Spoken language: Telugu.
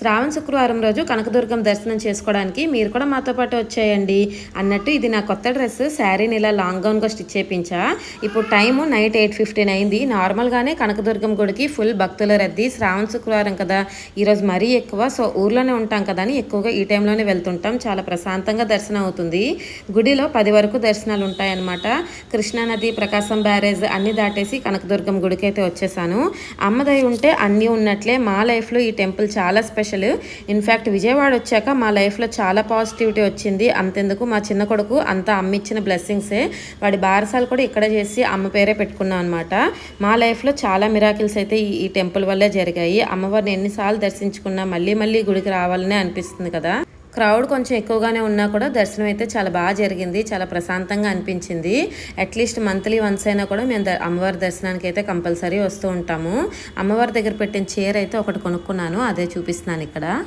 శ్రావణ శుక్రవారం రోజు కనకదుర్గం దర్శనం చేసుకోవడానికి మీరు కూడా మాతో పాటు వచ్చేయండి. అన్నట్టు ఇది నా కొత్త డ్రెస్ శారీని ఇలా లాంగ్ గౌన్గా స్టిచ్ చేయించా. ఇప్పుడు టైము నైట్ ఎయిట్ ఫిఫ్టీన్ అయింది. నార్మల్గానే కనకదుర్గం గుడికి ఫుల్ భక్తుల రద్దీ శ్రావణ శుక్రవారం కదా. ఈరోజు మరీ ఎక్కువ సో ఊర్లోనే ఉంటాం కదా అని ఎక్కువగా ఈ టైంలోనే వెళ్తుంటాం. చాలా ప్రశాంతంగా దర్శనం అవుతుంది. గుడిలో పది వరకు దర్శనాలు ఉంటాయన్నమాట. కృష్ణానది ప్రకాశం బ్యారేజ్ అన్నీ దాటేసి కనకదుర్గం గుడికి అయితే వచ్చేసాను అమ్మదై ఉంటే అన్నీ ఉన్నట్లే మా లైఫ్లో ఈ టెంపుల్ చాలా స్పెషల్ ఇన్ఫ్యాక్ట్ విజయవాడ వచ్చాక మా లైఫ్లో చాలా పాజిటివిటీ వచ్చింది. అంతెందుకు మా చిన్న కొడుకు అంతా అమ్మ ఇచ్చిన బ్లెస్సింగ్సే వాడి బారసాలు కూడా ఇక్కడ చేసి అమ్మ పేరే పెట్టుకున్నాం అనమాట మా లైఫ్లో చాలా మిరాకిల్స్ అయితే ఈ ఈ టెంపుల్ వల్లే జరిగాయి. అమ్మవారిని ఎన్నిసార్లు దర్శించుకున్నా మళ్ళీ మళ్ళీ గుడికి రావాలనే అనిపిస్తుంది కదా. క్రౌడ్ కొంచెం ఎక్కువగానే ఉన్నా కూడా దర్శనం అయితే చాలా బాగా జరిగింది చాలా ప్రశాంతంగా అనిపించింది. అట్లీస్ట్ మంత్లీ వన్స్ అయినా కూడా మేము ద- అమ్మవారి దర్శనానికి అయితే కంపల్సరీ వస్తూ ఉంటాము. అమ్మవారి దగ్గర పెట్టిన చీర అయితే ఒకటి కొనుక్కున్నాను అదే చూపిస్తున్నాను ఇక్కడ.